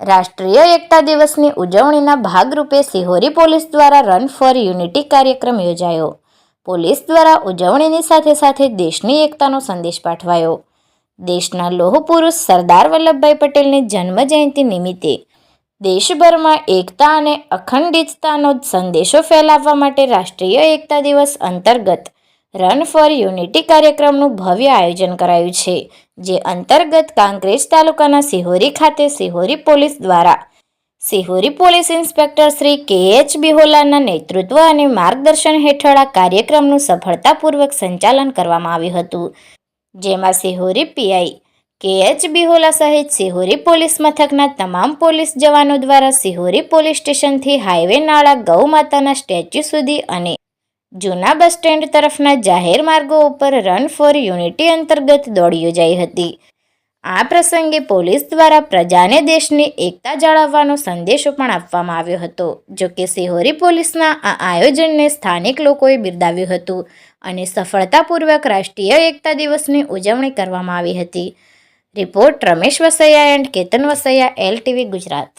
રાષ્ટ્રીય એકતા દિવસની ઉજવણીના ભાગરૂપે સિહોરી પોલીસ દ્વારા રન ફોર યુનિટી કાર્યક્રમ યોજાયો. પોલીસ દ્વારા ઉજવણીની સાથે સાથે દેશની એકતાનો સંદેશ પાઠવાયો. દેશના લોહ પુરુષ સરદાર વલ્લભભાઈ પટેલની જન્મ જયંતિ નિમિત્તે દેશભરમાં એકતા અને અખંડિતતાનો સંદેશો ફેલાવવા માટે રાષ્ટ્રીય એકતા દિવસ અંતર્ગત રન ફોર યુનિટી કાર્યક્રમનું ભવ્ય આયોજન કરાયું છે, જે અંતર્ગત કાંકરેજ તાલુકાના સિહોરી ખાતે સિહોરી પોલીસ દ્વારા. સિહોરી પોલીસ ઇન્સ્પેક્ટર શ્રી કે એચ બિહોલાના નેતૃત્વ અને માર્ગદર્શન હેઠળ આ કાર્યક્રમનું સફળતાપૂર્વક સંચાલન કરવામાં આવ્યું હતું. જેમાં Sihori PI K H Bihola સહિત સિહોરી પોલીસ મથકના તમામ પોલીસ જવાનો દ્વારા સિહોરી પોલીસ સ્ટેશનથી હાઈવે નાળા ગૌ માતાના સ્ટેચ્યુ સુધી અને જૂના બસ સ્ટેન્ડ તરફના જાહેર માર્ગો ઉપર રન ફોર યુનિટી અંતર્ગત દોડ યોજાઈ હતી. આ પ્રસંગે પોલીસ દ્વારા પ્રજાને દેશની એકતા જાળવવાનો સંદેશો પણ આપવામાં આવ્યો હતો, જો કે સિહોરી પોલીસના આ આયોજનને સ્થાનિક લોકોએ બિરદાવ્યું હતું અને સફળતાપૂર્વક રાષ્ટ્રીય એકતા દિવસની ઉજવણી કરવામાં આવી હતી. Report Ramesh Vasaiya and Ketan Vasaiya, L TV Gujarat.